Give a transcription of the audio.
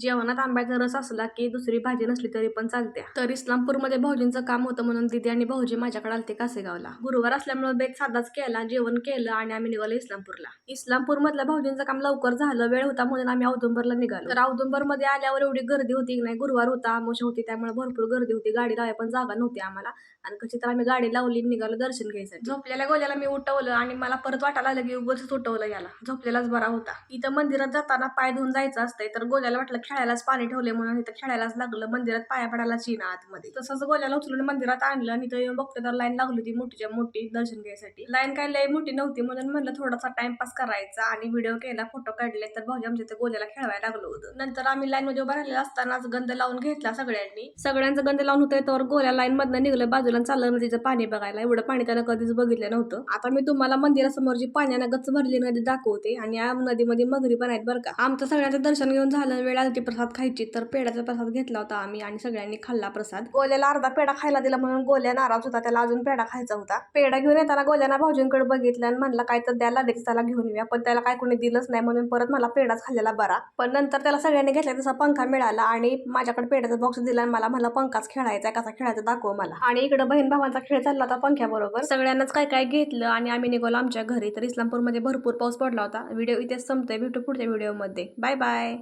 जेवणात आंब्याचा रस असला की दुसरी भाजी नसली तरी पण चालते तर इस्लामपूरमध्ये भाऊजींचं काम होतं म्हणून दिदी आणि भाऊजी माझ्याकडे आलते कासेगावला. गुरुवार असल्यामुळे बेत साधाच केला जेवण केलं आणि आम्ही निघालो इस्लामपूरला. इस्लामपूर मधल्या भाऊजींचं काम लवकर झालं वेळ होता म्हणून आम्ही औदुंबरला निघालो. तर औदुंबरमध्ये आल्यावर एवढी गर्दी होती की नाही गुरुवार होता आमोशा होती त्यामुळे भरपूर गर्दी होती. गाडी लावाय पण जागा नव्हती आम्हाला. आणि कशी तर आम्ही गाडी लावली निघालो दर्शन घ्यायसाठी. झोपलेल्या गोल्याला मी उठवलं आणि मला परत वाटायला लागलं की उगाच उठवलं याला. झोपलेलाच बरा होता. इथं मंदिरात जाताना पाय धुवून जायचं असतंय तर गोल्याला वाटलं खेळायलाच पाणी ठेवले म्हणून इथं खेळायलाच लागलं. मंदिरात पाया पडायला चीना आतमध्ये. तसंच गोल्याला उचलून मंदिरात आणलं आणि इथं येऊन बघते तर लाईन लागली होती मोठीच्या मोठी दर्शन घ्यायसाठी. लाईन काय लय मोठी नव्हती म्हणून म्हणलं थोडासा टाइमपास करायचा आणि व्हिडिओ केला फोटो काढले तर भाऊजी आमच्या इथे गोल्याला खेळवायला लागलो होतं. नंतर आम्ही लाईन मध्ये उभा राहिलेला असतानाच गंध लावून घेतला सगळ्यांनी. सगळ्यांचं गंध लावून होतं तर गोल्या लाईन मधनं निघलं बाजूला चाललं नदीचं पाणी बघायला. एवढं पाणी त्याला कधीच बघितलं नव्हतं. आता मी तुम्हाला मंदिरासमोरची पाण्यानं गच्च भरली नदी दाखवते आणि या नदीमध्ये मगरी पण आहेत बरं का. आमचं सगळ्यांचं दर्शन घेऊन झालं वेळ आली ती प्रसाद खायची तर पेड्याचा प्रसाद घेतला होता आम्ही आणि सगळ्यांनी खाल्ला प्रसाद. गोल्याला अर्धा पेढा खायला दिला म्हणून गोल्या नाराज होता त्याला अजून पेढा खायचा होता. पेढा घेऊन येताना गोल्याना भाऊजींकडे बघितलं आणि म्हणला काय तर द्यायला लगेच त्याला घेऊन येऊया पण त्याला काय कोणी दिलंच नाही म्हणून परत मला पेढाच खाल्लेला बरा. पण नंतर त्याला सगळ्यांनी घेतला तसा पंखा मिळाला आणि माझ्याकडे पेढ्याचा बॉक्स दिला आणि मला मला पंखाच खेळायचा कसा खेळायचा दाखव मला. आणि इकडे बहीण भावांचा खेळ चालला होता पंख्याबरोबर. सगळ्यांनाच काय काय घेतलं आणि आम्ही निघालो आमच्या घरी तर इस्लामपूरमध्ये भरपूर पाऊस पडला होता. व्हिडिओ इथेच संपतोय भेटू पुढच्या व्हिडिओमध्ये. Bye bye.